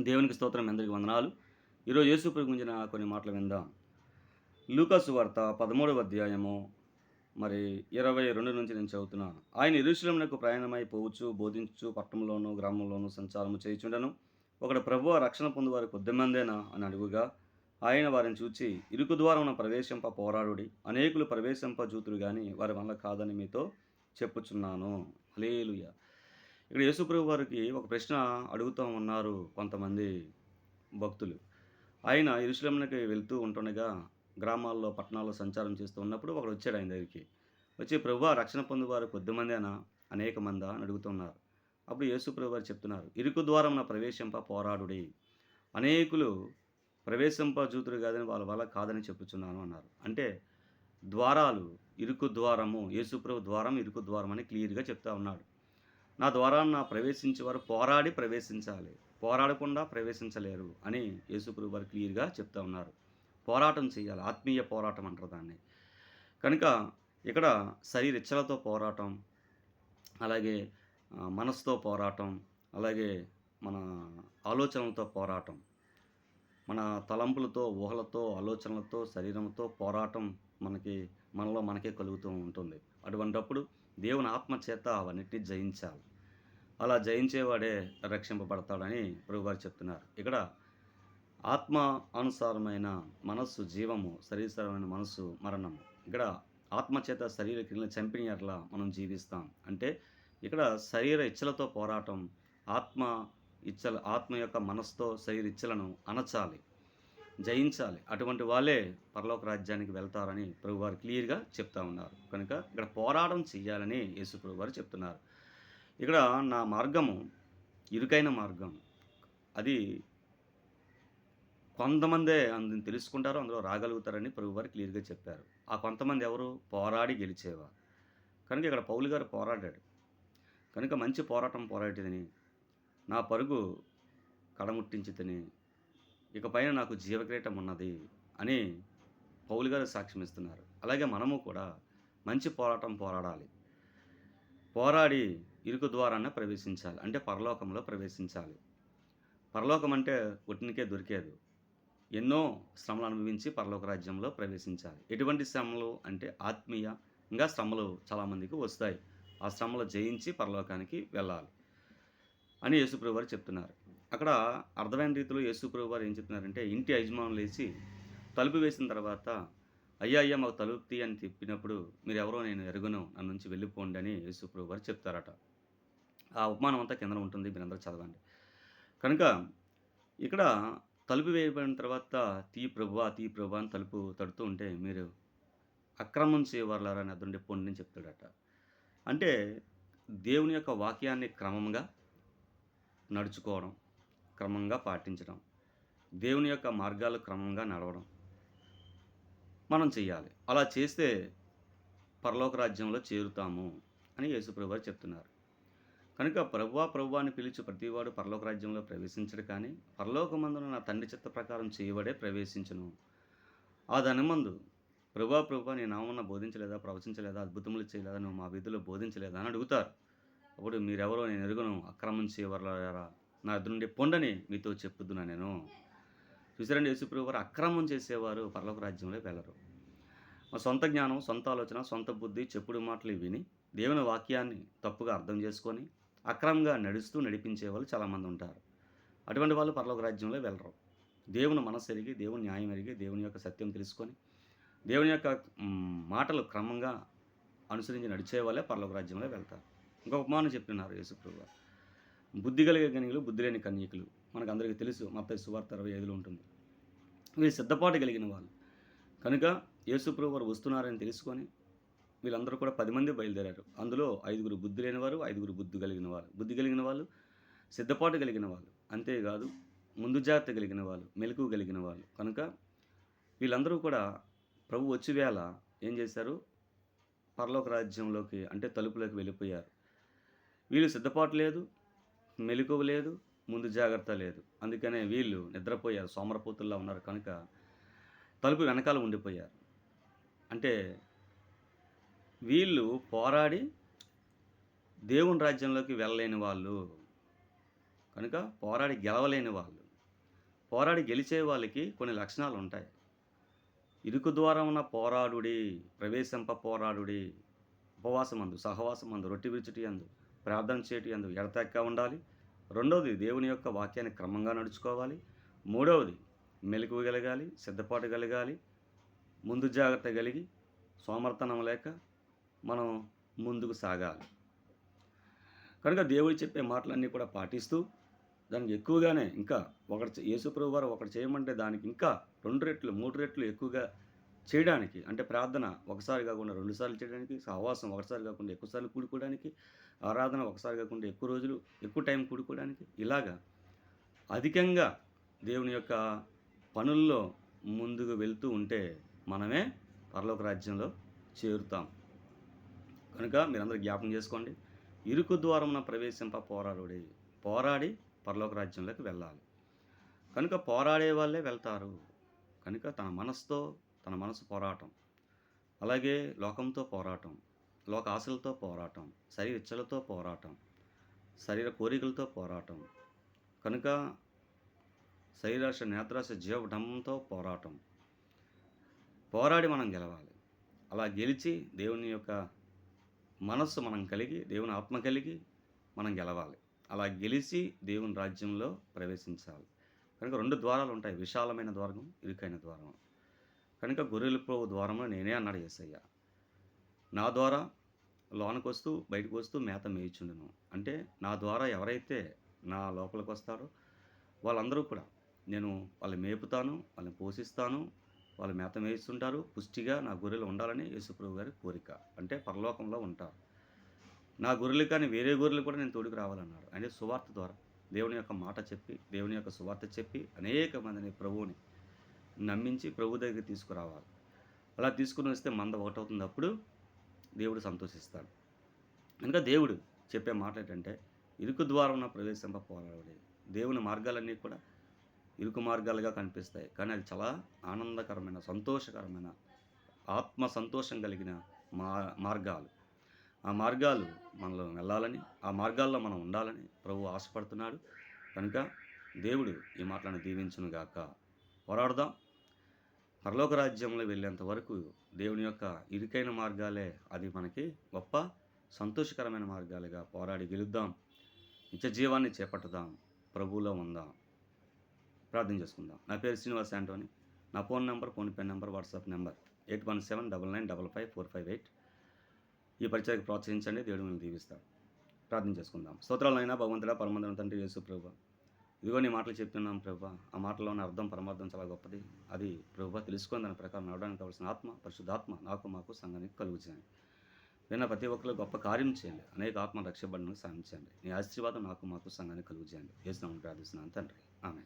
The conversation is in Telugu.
దేవునికి స్తోత్రం అందరికి వందనాలు. ఈరోజు యేసు గురించిన కొన్ని మాటలు విందాం. లూకాసు వార్త పదమూడవ అధ్యాయము మరి ఇరవై రెండు నుంచి నేను చదువుతున్నా. ఆయన ఇరుషులమునకు ప్రయాణమై పోవచ్చు బోధించు పట్టణంలోను గ్రామంలోను సంచారము చేయుచుండను. ఒకడు ప్రభు రక్షణ పొందువారు కొద్దిమందేనా? అని అడుగుగా ఆయన వారిని చూచి ఇరుకు ద్వారమున ప్రవేశింప పోరాడుడి అనేకులు ప్రవేశింప జూతులు కానీ వారి వల్ల కాదని మీతో చెప్పుచున్నాను. హలేలుయ ఇక్కడ యేసుప్రభు వారికి ఒక ప్రశ్న అడుగుతూ ఉన్నారు కొంతమంది భక్తులు. ఆయన ఇరుషులంకి వెళ్తూ ఉంటుండగా గ్రామాల్లో పట్టణాల్లో సంచారం చేస్తూ ఉన్నప్పుడు ఒకడు వచ్చాడు ఆయన దగ్గరికి. వచ్చి ప్రభు రక్షణ పొందువారు కొద్దిమందేనా? అనేక మందా? అని అడుగుతున్నారు. అప్పుడు యేసుప్రభు వారు చెప్తున్నారు ఇరుకు ద్వారం ప్రవేశింప పోరాడుడి. అనేకులు ప్రవేశింప జూతుడు కాదని వాళ్ళ వల్ల కాదని చెప్పుచున్నాను అన్నారు. అంటే ద్వారాలు ఇరుకు ద్వారము యేసుప్రభు ద్వారం ఇరుకు ద్వారం అని క్లియర్గా చెప్తా ఉన్నాడు. నా ద్వారా నా ప్రవేశించేవారు పోరాడి ప్రవేశించాలి. పోరాడకుండా ప్రవేశించలేరు అని యేసుప్రభు వారు క్లియర్గా చెప్తా ఉన్నారు. పోరాటం చేయాలి. ఆత్మీయ పోరాటం అంటారు దాన్ని. కనుక ఇక్కడ శరీరిచ్చలతో పోరాటం అలాగే మనసుతో పోరాటం అలాగే మన ఆలోచనలతో పోరాటం మన తలంపులతో ఊహలతో ఆలోచనలతో శరీరంతో పోరాటం మనకి మనలో మనకే కలుగుతూ ఉంటుంది. అటువంటప్పుడు దేవుని ఆత్మ చేత అవన్నిటిని జయించాలి. అలా జయించేవాడే రక్షింపబడతాడని ప్రభుగారు చెప్తున్నారు. ఇక్కడ ఆత్మ అనుసారమైన మనస్సు జీవము శరీరమైన మనస్సు మరణము ఇక్కడ ఆత్మ చేత శరీర క్రియలను చంపిన ఎట్లా మనం జీవిస్తాం. అంటే ఇక్కడ శరీర ఇచ్చలతో పోరాటం ఆత్మ ఇచ్చల ఆత్మ యొక్క మనస్సుతో శరీర ఇచ్చలను అనచాలి జయించాలి. అటువంటి వాళ్ళే పరలోక రాజ్యానికి వెళ్తారని ప్రభువారు క్లియర్గా చెప్తా ఉన్నారు. కనుక ఇక్కడ పోరాటం చేయాలని యేసు ప్రభువారు చెప్తున్నారు. ఇక్కడ నా మార్గము ఇరుకైన మార్గం. అది కొంతమందే అందుని తెలుసుకుంటారో అందులో రాగలుగుతారని ప్రభువారు క్లియర్గా చెప్పారు. ఆ కొంతమంది ఎవరు? పోరాడి గెలిచేవారు. కనుక ఇక్కడ పౌలు గారు పోరాడాడు. కనుక మంచి పోరాటం పోరాటిదని నా పరుగు కడముట్టించితని ఇకపైన నాకు జీవక్రీటం ఉన్నది అని పౌలు గారు సాక్ష్యం ఇస్తున్నారు. అలాగే మనము కూడా మంచి పోరాటం పోరాడాలి. పోరాడి ఇరుకు ద్వారానే ప్రవేశించాలి. అంటే పరలోకంలో ప్రవేశించాలి. పరలోకం అంటే ఒట్టినికే దొరికేది. ఎన్నో శ్రమలు అనుభవించి పరలోక రాజ్యంలో ప్రవేశించాలి. ఎటువంటి శ్రమలు అంటే ఆత్మీయంగా శ్రమలు చాలామందికి వస్తాయి. ఆ శ్రమలు జయించి పరలోకానికి వెళ్ళాలి అని యేసుప్రభు వారు చెప్తున్నారు. అక్కడ అర్థమైన రీతిలో యేసుప్రభు వారు ఏం చెప్తున్నారంటే ఇంటి యజమానులు వేసి తలుపు వేసిన తర్వాత అయ్యా అయ్యా మాకు తలుపు తీ అని చెప్పినప్పుడు మీరు ఎవరో నేను ఎరుగును నన్ను నుంచి వెళ్ళిపోండి అని యేసుప్రభు వారు చెప్తారట. ఆ ఉపమానం అంతా కింద ఉంటుంది మీరందరూ చదవండి. కనుక ఇక్కడ తలుపు వేయబడిన తర్వాత తీ ప్రభు తీ ప్రభు అని తలుపు తడుతూ ఉంటే మీరు అక్రమం చేయవారులారా అని పొండి అని చెప్తాడట. అంటే దేవుని యొక్క వాక్యాన్ని క్రమంగా నడుచుకోవడం క్రమంగా పాటించడం దేవుని యొక్క మార్గాలు క్రమంగా నడవడం మనం చేయాలి అలా చేస్తే పరలోక రాజ్యంలో చేరుతాము అని యేసుప్రభు వారు చెప్తున్నారు. కనుక ప్రభువా ప్రభువా అని పిలిచి ప్రతివాడు పరలోక రాజ్యంలో ప్రవేశించడు కానీ పరలోకమందున నా తండ్రి చిత్త ప్రకారం చేయబడే ప్రవేశించును. ఆ ధనమందు ప్రభువా ప్రభువా నేను నామన్న బోధించలేదా ప్రవచించలేదా అద్భుతములు చేయలేదా నువ్వు మా వీధిలో బోధించలేదా అని అడుగుతారు. అప్పుడు మీరెవరో నేను ఎరుగును అక్రమం చేయవరారా నా నుండి పొండని మీతో చెప్పుదునా నేను. చూసారండి యేసుప్రభు వారు అక్రమం చేసేవారు పరలోక రాజ్యంలో వెళ్ళరు. మా సొంత జ్ఞానం సొంత ఆలోచన సొంత బుద్ధి చెప్పుడు మాటలు విని దేవుని వాక్యాన్ని తప్పుగా అర్థం చేసుకొని అక్రమంగా నడుస్తూ నడిపించే వాళ్ళు చాలామంది ఉంటారు. అటువంటి వాళ్ళు పరలోక రాజ్యంలో వెళ్ళరు. దేవుని మనస్సు ఎరిగి దేవుని న్యాయం ఎరిగి దేవుని యొక్క సత్యం తెలుసుకొని దేవుని యొక్క మాటలు క్రమంగా అనుసరించి నడిచే వాళ్ళే పరలోక రాజ్యంలో వెళ్తారు. ఇంకొక ఉపమానం చెప్పినారు యేసుప్రభు గారు బుద్ధి కలిగే కన్యకులు బుద్ధి లేని కన్యకులు. మనకు అందరికీ తెలుసు మత సువార్త అరవై ఐదులో ఉంటుంది. వీళ్ళు సిద్ధపాటు కలిగిన వాళ్ళు. కనుక యేసుప్రభు వారు వస్తున్నారని తెలుసుకొని వీళ్ళందరూ కూడా పది మంది బయలుదేరారు. అందులో ఐదుగురు బుద్ధి లేని వారు ఐదుగురు బుద్ధి కలిగిన వారు. బుద్ధి కలిగిన వాళ్ళు సిద్ధపాటు కలిగిన వాళ్ళు. అంతేకాదు ముందు జాగ్రత్త కలిగిన వాళ్ళు మెలకు కలిగిన వాళ్ళు. కనుక వీళ్ళందరూ కూడా ప్రభు వచ్చి వేళ ఏం చేశారు? పరలోక రాజ్యంలోకి అంటే తలుపులోకి వెళ్ళిపోయారు. వీళ్ళు సిద్ధపాటు లేదు మెలకువ లేదు ముందు జాగ్రత్త లేదు. అందుకనే వీళ్ళు నిద్రపోయారు సోమరపోతుల్లా ఉన్నారు కనుక తలుపు వెనకాల ఉండిపోయారు. అంటే వీళ్ళు పోరాడి దేవుని రాజ్యంలోకి వెళ్ళలేని వాళ్ళు కనుక పోరాడి గెలవలేని వాళ్ళు పోరాడి గెలిచే వాళ్ళకి కొన్ని లక్షణాలు ఉంటాయి. ఇరుకు ద్వారమున పోరాడుడి ప్రవేశింప పోరాడుడి ఉపవాసమందు సహవాసమందు రొట్టి విరుచుటి అందు. ప్రార్థన చేయటం ఎందుకు ఎడతెక్క ఉండాలి. రెండవది దేవుని యొక్క వాక్యాన్ని క్రమంగా నడుచుకోవాలి. మూడవది మెలకువ కలగాలి సిద్ధపాటు కలగాలి ముందు జాగ్రత్త కలిగి సోమర్తనం లేక మనం ముందుకు సాగాలి. కనుక దేవుడు చెప్పే మాటలన్నీ కూడా పాటిస్తూ దానికి ఎక్కువగానే ఇంకా ఒకటి యేసుప్రభు వారు ఒకటి చేయమంటే దానికి ఇంకా రెండు రెట్లు మూడు రెట్లు ఎక్కువగా చేయడానికి అంటే ప్రార్థన ఒకసారి కాకుండా రెండుసార్లు చేయడానికి సహవాసం ఒకసారి కాకుండా ఎక్కువసార్లు కూడుకోవడానికి ఆరాధన ఒకసారి కాకుండా ఎక్కువ రోజులు ఎక్కువ టైం కూడుకోవడానికి ఇలాగా అధికంగా దేవుని యొక్క పనుల్లో ముందుకు వెళ్తూ ఉంటే మనమే పరలోక రాజ్యంలో చేరుతాం. కనుక మీరందరూ జ్ఞాపకం చేసుకోండి ఇరుకు ద్వారమున ప్రవేశింప పోరాడుడి పోరాడి పరలోక రాజ్యంలోకి వెళ్ళాలి. కనుక పోరాడే వాళ్ళే వెళ్తారు. కనుక తన మనసుతో తన మనసు పోరాటం అలాగే లోకంతో పోరాటం లోక ఆశలతో పోరాటం శరీర ఇచ్చలతో పోరాటం శరీర కోరికలతో పోరాటం కనుక శరీరాశ నేత్రాశ జీవడంతో పోరాటం. పోరాడి మనం గెలవాలి. అలా గెలిచి దేవుని యొక్క మనస్సు మనం కలిగి దేవుని ఆత్మ కలిగి మనం గెలవాలి. అలా గెలిచి దేవుని రాజ్యంలో ప్రవేశించాలి. కనుక రెండు ద్వారాలు ఉంటాయి. విశాలమైన ద్వారం ఇరుకైన ద్వారం. కనుక గొర్రెల ప్రభు ద్వారంలో నేనే అన్నాడు యేసయ్య నా ద్వారా లోనకు వస్తూ బయటకు వస్తూ మేత మేయిచుండును. అంటే నా ద్వారా ఎవరైతే నా లోపలికి వస్తారో వాళ్ళందరూ కూడా నేను వాళ్ళని మేపుతాను వాళ్ళని పోషిస్తాను వాళ్ళు మేత మేయిస్తుంటారు పుష్టిగా నా గొర్రెలు ఉండాలని యేసుప్రభు గారి కోరిక. అంటే పరలోకంలో ఉంటారు. నా గొర్రెలు కానీ వేరే గొర్రెలు కూడా నేను తోడుకు రావాలన్నారు. అంటే సువార్త ద్వారా దేవుని యొక్క మాట చెప్పి దేవుని యొక్క సువార్త చెప్పి అనేక మందిని ప్రభువుని నమ్మించి ప్రభు దగ్గర తీసుకురావాలి. అలా తీసుకుని వస్తే మంద ఒకటవుతుంది అప్పుడు దేవుడు సంతోషిస్తాడు. కనుక దేవుడు చెప్పే మాట ఏంటంటే ఇరుకు ద్వారం ప్రవేశింప పోరాడలేదు దేవుని మార్గాలన్నీ కూడా ఇరుకు మార్గాలుగా కనిపిస్తాయి. కానీ అది చాలా ఆనందకరమైన సంతోషకరమైన ఆత్మ సంతోషం కలిగిన మా మార్గాలు. ఆ మార్గాలు మనలో వెళ్ళాలని ఆ మార్గాల్లో మనం ఉండాలని ప్రభు ఆశపడుతున్నాడు. కనుక దేవుడు ఈ మాటలను దీవించునుగాక. పోరాడదాం. పరలోక రాజ్యంలో వెళ్ళేంత వరకు దేవుని యొక్క ఇరుకైన మార్గాలే అది మనకి గొప్ప సంతోషకరమైన మార్గాలుగా పోరాడి గెలుద్దాం. నిత్య జీవాన్ని చేపట్టుదాం. ప్రభువులో ఉందాం. ప్రార్థన చేసుకుందాం. నా పేరు శ్రీనివాస్ యాంటోని నా phone number PhonePe number WhatsApp number eight one seven double nine double five four five eight. ఈ పరిచయకు ప్రోత్సహించండి. దేవుడు మిమ్మల్ని దీవిస్తాం. ప్రార్థన చేసుకుందాం. స్తోత్రాలైనా భగవంతుడా పరమంతుడు తండ్రి యేసు ప్రభు ఇదిగో నీ మాటలు చెప్తున్నాం ప్రభా. ఆ మాటలో ఉన్న అర్థం పరమార్థం చాలా గొప్పది. అది ప్రభా తెలుసుకొని దాని ప్రకారం నడవడానికి కావాల్సిన ఆత్మ పరిశుద్ధాత్మ నాకు మాకు సంఘానికి కలుగు విన్న ప్రతి ఒక్కరు గొప్ప కార్యం చేయండి. అనేక ఆత్మ రక్షబడిన సాధించండి నీ ఆశీర్వాదం నాకు మాకు సంఘానికి కలుగు చేయండి చేసినామని ప్రార్థిస్తున్నాను తండ్రి. ఆమె